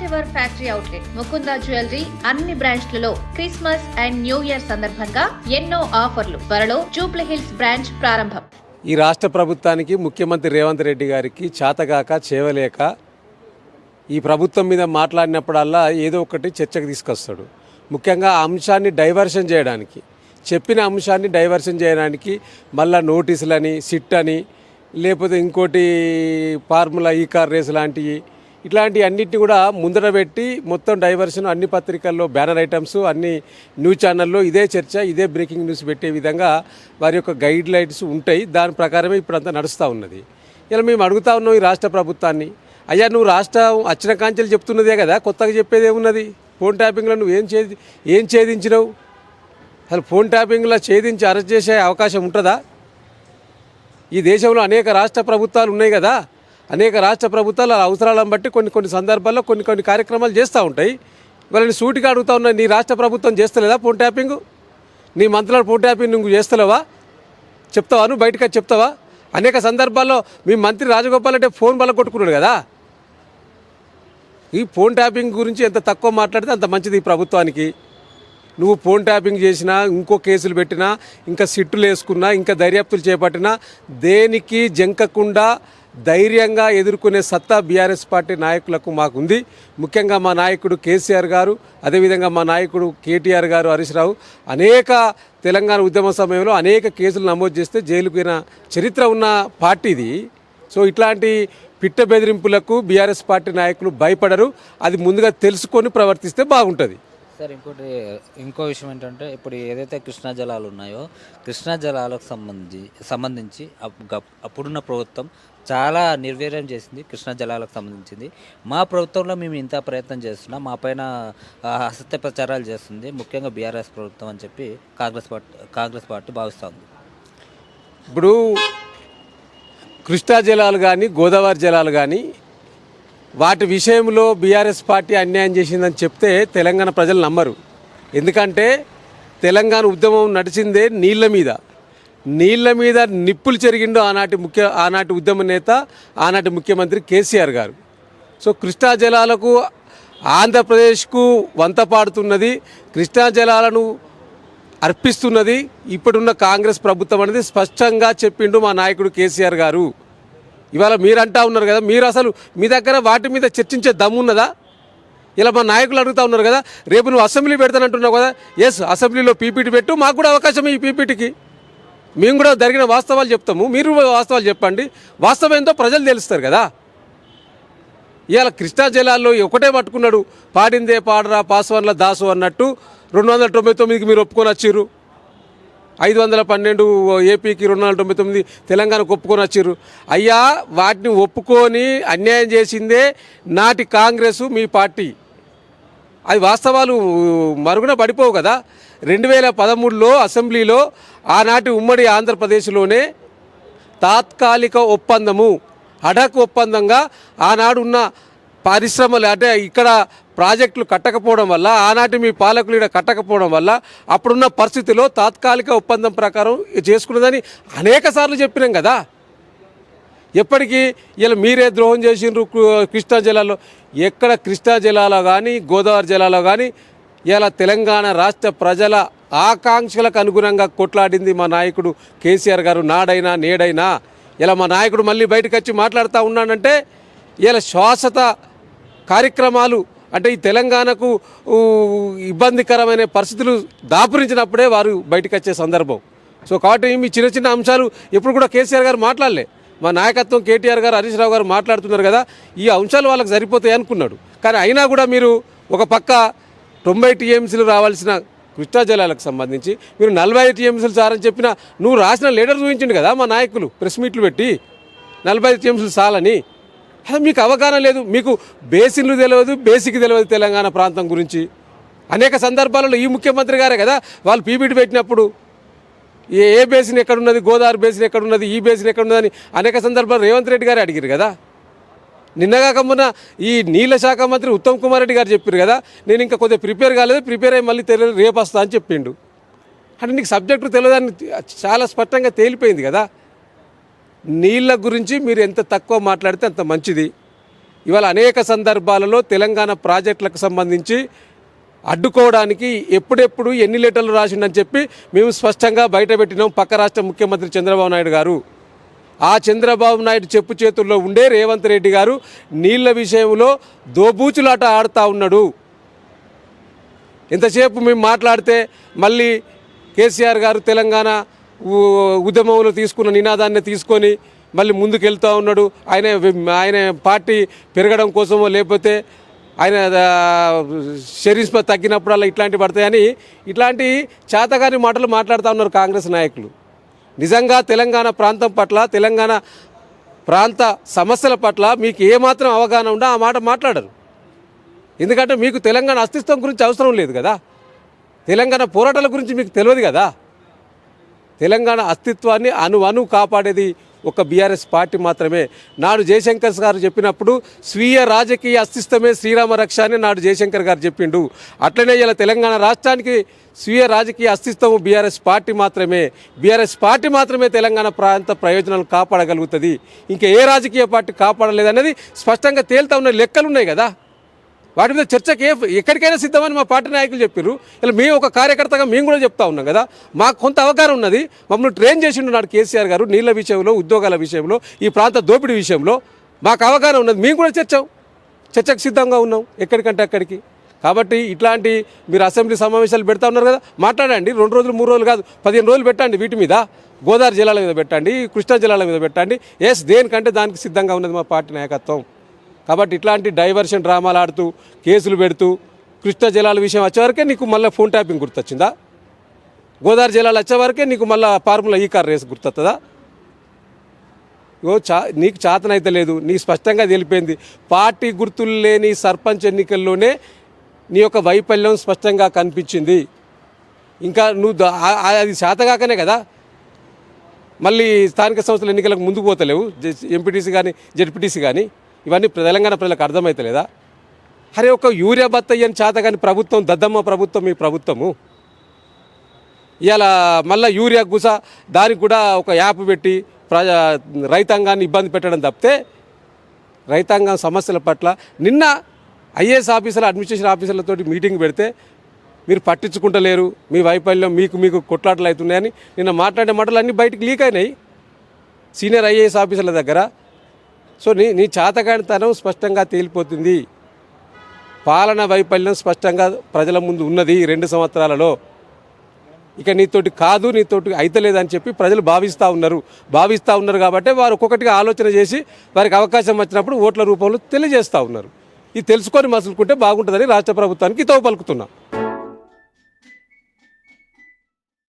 First ever factory outlet Mukunda jewellery అన్ని బ్రాంచ్లలో Christmas and new year సందర్భంగా ఎన్నో ఆఫర్లు. త్వరలో జూబ్లీ హిల్స్ బ్రాంచ్ ప్రారంభం. ఈ రాష్ట్ర ప్రభుత్వానికి ముఖ్యమంత్రి రేవంత్ రెడ్డి గారికి చేతగాక చేవలేక ఈ ప్రభుత్వం మీద మాట్లాడినప్పుడల్లా ఏదో ఒకటి చర్చకు తీసుకొస్తాడు. ముఖ్యంగా అంశాన్ని డైవర్షన్ చేయడానికి చెప్పిన అంశాన్ని డైవర్షన్ చేయడానికి మళ్ళా నోటీసులని సిట్ అని లేకపోతే ఇంకోటి ఫార్ములా ఈ కార్ రేస్ లాంటివి ఇట్లాంటి అన్నిటిని కూడా ముందర పెట్టి మొత్తం డైవర్షన్ అన్ని పత్రికల్లో బ్యానర్ ఐటమ్స్ అన్ని న్యూస్ ఛానల్లో ఇదే చర్చ ఇదే బ్రేకింగ్ న్యూస్ పెట్టే విధంగా వారి యొక్క గైడ్ లైన్స్ ఉంటాయి. దాని ప్రకారమే ఇప్పుడంతా నడుస్తూ ఉన్నది. ఇలా మేము అడుగుతా ఉన్నాం ఈ రాష్ట్ర ప్రభుత్వాన్ని. అయ్యా నువ్వు రాష్ట్రం అచ్చిన కాంచెలు చెప్తున్నదే కదా కొత్తగా చెప్పేది ఏమున్నది? ఫోన్ ట్యాపింగ్లో నువ్వు ఏం చేది ఏం ఛేదించినావు? అసలు ఫోన్ ట్యాపింగ్లో ఛేదించి అరెస్ట్ చేసే అవకాశం ఉంటుందా? ఈ దేశంలో అనేక రాష్ట్ర ప్రభుత్వాలు ఉన్నాయి కదా అనేక రాష్ట్ర ప్రభుత్వాలు అవసరాలను బట్టి కొన్ని కొన్ని సందర్భాల్లో కొన్ని కొన్ని కార్యక్రమాలు చేస్తూ ఉంటాయి. వాళ్ళని సూటిగా అడుగుతా ఉన్నా నీ రాష్ట్ర ప్రభుత్వం చేస్తలేదా ఫోన్ ట్యాపింగ్ నీ మంత్రుల ఫోన్ ట్యాపింగ్ నువ్వు చేస్తలేవా? చెప్తావా నువ్వు? బయటకు చెప్తావా? అనేక సందర్భాల్లో మీ మంత్రి రాజగోపాల్ అంటే ఫోన్ బల కొట్టుకున్నాడు కదా. ఈ ఫోన్ ట్యాపింగ్ గురించి ఎంత తక్కువ మాట్లాడితే అంత మంచిది ఈ ప్రభుత్వానికి. నువ్వు ఫోన్ ట్యాపింగ్ చేసినా ఇంకో కేసులు పెట్టినా ఇంకా సిట్టులు వేసుకున్నా ఇంకా దర్యాప్తులు చేపట్టినా దేనికి జంకకుండా ధైర్యంగా ఎదుర్కొనే సత్తా బీఆర్ఎస్ పార్టీ నాయకులకు మాకుంది. ముఖ్యంగా మా నాయకుడు కేసీఆర్ గారు అదేవిధంగా మా నాయకుడు కేటీఆర్ గారు హరీష్ రావు అనేక తెలంగాణ ఉద్యమ సమయంలో అనేక కేసులు నమోదు చేస్తే జైలుకు పోయిన చరిత్ర ఉన్న పార్టీ ఇది సో ఇట్లాంటి పిట్ట బెదిరింపులకు బీఆర్ఎస్ పార్టీ నాయకులు భయపడరు. అది ముందుగా తెలుసుకొని ప్రవర్తిస్తే బాగుంటుంది. సార్ ఇంకోటి ఇంకో విషయం ఏంటంటే ఇప్పుడు ఏదైతే కృష్ణా జలాలు ఉన్నాయో కృష్ణా జలాలకు సంబంధించి సంబంధించి అప్- అప్పుడున్న ప్రభుత్వం చాలా నిర్వీర్యం చేసింది కృష్ణా జలాలకు సంబంధించింది. మా ప్రభుత్వంలో మేము ఇంత ప్రయత్నం చేస్తున్నాం మా పైన అసత్య ప్రచారాలు చేస్తుంది ముఖ్యంగా బీఆర్ఎస్ ప్రభుత్వం అని చెప్పి కాంగ్రెస్ పార్టీ కాంగ్రెస్ పార్టీ భావిస్తోంది ఇప్పుడు కృష్ణా జలాలు కానీ గోదావరి జలాలు కానీ వాటి విషయంలో బీఆర్ఎస్ పార్టీ అన్యాయం చేసిందని చెప్తే తెలంగాణ ప్రజలు నమ్మరు. ఎందుకంటే తెలంగాణ ఉద్యమం నడిచిందే నీళ్ళ మీద. నీళ్ళ మీద నిప్పులు చెరిగిండు ఆనాటి ముఖ్య ఆనాటి ఉద్యమ నేత ఆనాటి ముఖ్యమంత్రి కేసీఆర్ గారు. సో కృష్ణా జలాలకు ఆంధ్రప్రదేశ్కు వంత పాడుతున్నది కృష్ణా జలాలను అర్పిస్తున్నది ఇప్పుడున్న కాంగ్రెస్ ప్రభుత్వం అనేది స్పష్టంగా చెప్పిండు మా నాయకుడు కేసీఆర్ గారు. ఇవాళ మీరు అంటా ఉన్నారు కదా మీరు అసలు మీ దగ్గర వాటి మీద చర్చించే దమ్మున్నదా ఇలా మా నాయకులు అడుగుతా ఉన్నారు కదా రేపు నువ్వు అసెంబ్లీ పెడతానంటున్నావు కదా ఎస్ అసెంబ్లీలో పీపీటీ పెట్టు మాకు కూడా అవకాశం ఈ పీపీటీకి. మేము కూడా జరిగిన వాస్తవాలు చెప్తాము మీరు వాస్తవాలు చెప్పండి. వాస్తవం ఏందో ప్రజలు తెలుస్తారు కదా. ఇవాళ కృష్ణా జిల్లాలో ఒకటే పట్టుకున్నాడు. పాడిందే పాడరా పాస్వర్ల దాసు అన్నట్టు రెండు వందల తొంభై తొమ్మిదికి మీరు ఒప్పుకొని వచ్చారు ఐదు వందల పన్నెండు ఏపీకి రెండు వందల తొంభై తొమ్మిది తెలంగాణకు ఒప్పుకొని వచ్చారు అయ్యా వాటిని ఒప్పుకొని అన్యాయం చేసిందే నాటి కాంగ్రెస్ మీ పార్టీ. అది వాస్తవాలు మరుగున పడిపోవు కదా. రెండు వేల పదమూడులో అసెంబ్లీలో ఆనాటి ఉమ్మడి ఆంధ్రప్రదేశ్లోనే తాత్కాలిక ఒప్పందము అడక్ ఒప్పందంగా ఆనాడు ఉన్న పరిశ్రమలు అంటే ఇక్కడ ప్రాజెక్టులు కట్టకపోవడం వల్ల ఆనాటి మీ పాలకులు ఇక్కడ కట్టకపోవడం వల్ల అప్పుడున్న పరిస్థితిలో తాత్కాలిక ఒప్పందం ప్రకారం చేసుకున్నదని అనేక సార్లు చెప్పినాం కదా. ఎప్పటికీ ఇలా మీరే ద్రోహం చేసిండ్రు కృష్ణా జిల్లాలో. ఎక్కడ కృష్ణా జిల్లాలో కానీ గోదావరి జిల్లాలో కానీ ఇలా తెలంగాణ రాష్ట్ర ప్రజల ఆకాంక్షలకు అనుగుణంగా కొట్లాడింది మా నాయకుడు కేసీఆర్ గారు. నాడైనా నేడైనా ఇలా మా నాయకుడు మళ్ళీ బయటకు వచ్చి మాట్లాడుతూ ఉన్నాడంటే ఇలా శాశ్వత కార్యక్రమాలు అంటే ఈ తెలంగాణకు ఇబ్బందికరమైన పరిస్థితులు దాపురించినప్పుడే వారు బయటకు వచ్చే సందర్భం. సో కాబట్టి మీ చిన్న చిన్న అంశాలు ఎప్పుడు కూడా కేసీఆర్ గారు మాట్లాడలే. మా నాయకత్వం కేటీఆర్ గారు హరీష్ రావు గారు మాట్లాడుతున్నారు కదా ఈ అంశాలు వాళ్ళకి సరిపోతాయి అనుకున్నాడు. కానీ అయినా కూడా మీరు ఒక పక్క తొంభై టీఎంసీలు రావాల్సిన కృష్ణా జలాలకు సంబంధించి మీరు నలభై ఐదు టీఎంసీలు సారని చెప్పిన నువ్వు రాసిన లెటర్ చూపించిండు కదా మా నాయకులు ప్రెస్ మీట్లు పెట్టి నలభై ఐదు టీఎంసీలు చాలని అసలు మీకు అవగాహన లేదు మీకు బేసిన్లు తెలియదు బేసిక్ తెలియదు తెలంగాణ ప్రాంతం గురించి. అనేక సందర్భాలలో ఈ ముఖ్యమంత్రి గారే కదా వాళ్ళు పీపీటీ పెట్టినప్పుడు ఏ ఏ బేసిన్ ఎక్కడున్నది? గోదావరి బేసిన్ ఎక్కడున్నది? ఈ బేసిన్ ఎక్కడున్నదని అనేక సందర్భాలు రేవంత్ రెడ్డి గారు అడిగారు కదా. నిన్నగాక మొన్న ఈ నీళ్ళ శాఖ మంత్రి ఉత్తమ్ కుమార్ రెడ్డి గారు చెప్పారు కదా నేను ఇంకా కొద్దిగా ప్రిపేర్ కాలేదు ప్రిపేర్ అయ్యి మళ్ళీ తెలియదు రేపు వస్తా అని చెప్పిండు. అంటే నీకు సబ్జెక్టు తెలియదని చాలా స్పష్టంగా తేలిపోయింది కదా. నీళ్ళ గురించి మీరు ఎంత తక్కువ మాట్లాడితే అంత మంచిది. ఇవాళ అనేక సందర్భాలలో తెలంగాణ ప్రాజెక్టులకు సంబంధించి అడ్డుకోవడానికి ఎప్పుడెప్పుడు ఎన్ని లెటర్లు రాసిండని చెప్పి మేము స్పష్టంగా బయటపెట్టినాం పక్క రాష్ట్ర ముఖ్యమంత్రి చంద్రబాబు నాయుడు గారు. ఆ చంద్రబాబు నాయుడు చెప్పు చేతుల్లో ఉండే రేవంత్ రెడ్డి గారు నీళ్ళ విషయంలో దోబూచులాట ఆడుతూ ఉన్నాడు. ఎంతసేపు మేము మాట్లాడితే మళ్ళీ కేసీఆర్ గారు తెలంగాణ ఉ- ఉద్యమంలో తీసుకున్న నినాదాన్ని తీసుకొని మళ్ళీ ముందుకు వెళ్తూ ఉన్నాడు. ఆయన ఆయన పార్టీ పెరగడం కోసమో లేకపోతే ఆయన షరీఫ్ తగ్గినప్పుడల్లా ఇట్లాంటివి పడతాయని ఇట్లాంటి చేతగాని మాటలు మాట్లాడుతూ ఉన్నారు కాంగ్రెస్ నాయకులు. నిజంగా తెలంగాణ ప్రాంతం పట్ల తెలంగాణ ప్రాంత సమస్యల పట్ల మీకు ఏమాత్రం అవగాహన ఉందో ఆ మాట మాట్లాడరు. ఎందుకంటే మీకు తెలంగాణ అస్తిత్వం గురించి అవసరం లేదు కదా. తెలంగాణ పోరాటాల గురించి మీకు తెలియదు కదా. తెలంగాణ అస్తిత్వాన్ని అను కాపాడేది ఒక బీఆర్ఎస్ పార్టీ మాత్రమే. నాడు జయశంకర్ గారు చెప్పినప్పుడు స్వీయ రాజకీయ అస్తిత్వమే శ్రీరామ రక్ష అని నాడు జయశంకర్ గారు చెప్పిండు. అట్లనే ఇలా తెలంగాణ రాష్ట్రానికి స్వీయ రాజకీయ అస్తిత్వం బీఆర్ఎస్ పార్టీ మాత్రమే. బీఆర్ఎస్ పార్టీ మాత్రమే తెలంగాణ ప్రాంత ప్రయోజనాలు కాపాడగలుగుతుంది. ఇంకా ఏ రాజకీయ పార్టీ కాపాడలేదనేది స్పష్టంగా తేలుతా ఉన్న లెక్కలు ఉన్నాయి కదా. వాటి మీద చర్చకి ఏ ఎక్కడికైనా సిద్ధమని మా పార్టీ నాయకులు చెప్పారు ఇలా మేము ఒక కార్యకర్తగా మేము కూడా చెప్తా ఉన్నాం కదా. మాకు కొంత అవగాహన ఉన్నది. మమ్మల్ని ట్రైన్ చేసిండు నాడు కేసీఆర్ గారు నీళ్ళ విషయంలో ఉద్యోగాల విషయంలో ఈ ప్రాంత దోపిడీ విషయంలో మాకు అవగాహన ఉన్నది. మేము కూడా చర్చాం. చర్చకు సిద్ధంగా ఉన్నాం ఎక్కడికంటే అక్కడికి. కాబట్టి ఇట్లాంటి మీరు అసెంబ్లీ సమావేశాలు పెడతా ఉన్నారు కదా. మాట్లాడండి. రెండు రోజులు మూడు రోజులు కాదు పదిహేను రోజులు పెట్టండి వీటి మీద. గోదావరి జిల్లాల మీద పెట్టండి కృష్ణా జిల్లాల మీద పెట్టండి. ఎస్ దేనికంటే దానికి సిద్ధంగా ఉన్నది మా పార్టీ నాయకత్వం. కాబట్టి ఇట్లాంటి డైవర్షన్ డ్రామాలు ఆడుతూ కేసులు పెడుతూ కృష్ణా జలాల విషయం వచ్చేవరకే నీకు మళ్ళీ ఫోన్ ట్యాపింగ్ గుర్తొచ్చిందా? గోదావరి జలాలు వచ్చేవరకే నీకు మళ్ళీ ఫార్ములా ఈ కార్ రేస్ గుర్తొస్తుందా ఓ చా నీకు చాతనైతే లేదు నీకు స్పష్టంగా తెలిపోయింది పార్టీ గుర్తులు లేని సర్పంచ్ ఎన్నికల్లోనే నీ యొక్క వైఫల్యం స్పష్టంగా కనిపించింది. ఇంకా నువ్వు అది శాతగాకనే కదా? మళ్ళీ స్థానిక సంస్థల ఎన్నికలకు ముందుకు పోతలేవు ఎంపీటీసీ కానీ జెడ్పీటీసీ కానీ ఇవన్నీ తెలంగాణ ప్రజలకు అర్థమవుతలేదా అరే ఒక యూరియా బత్త అని చేత కానీ ప్రభుత్వం దద్దమ్మ ప్రభుత్వం మీ ప్రభుత్వము? ఇలా మళ్ళీ యూరియా గుస దానికి కూడా ఒక యాప్ పెట్టి ప్రజా రైతాంగాన్ని ఇబ్బంది పెట్టడం తప్పితే రైతాంగం సమస్యల పట్ల నిన్న ఐఏఎస్ ఆఫీసర్లు అడ్మినిస్ట్రేషన్ ఆఫీసర్లతో మీటింగ్ పెడితే మీరు పట్టించుకుంటలేరు మీ వైఫల్యం మీకు మీకు కొట్లాటలు అవుతున్నాయని నిన్న మాట్లాడే మాటలు అన్నీ బయటకు లీక్ అయినాయి. సీనియర్ ఐఏఎస్ ఆఫీసర్ల దగ్గర సో నీ నీ చాతకానితనం స్పష్టంగా తేలిపోతుంది. పాలన వైఫల్యం స్పష్టంగా ప్రజల ముందు ఉన్నది రెండు సంవత్సరాలలో. ఇక నీతోటి కాదు నీతోటి అయితలేదని చెప్పి ప్రజలు భావిస్తూ ఉన్నారు. భావిస్తూ ఉన్నారు కాబట్టి వారు ఒక్కొక్కటిగా ఆలోచన చేసి వారికి అవకాశం వచ్చినప్పుడు ఓట్ల రూపంలో తెలియజేస్తూ ఉన్నారు. ఇది తెలుసుకొని మసులుకుంటే బాగుంటుందని రాష్ట్ర ప్రభుత్వానికి తో పలుకుతున్నా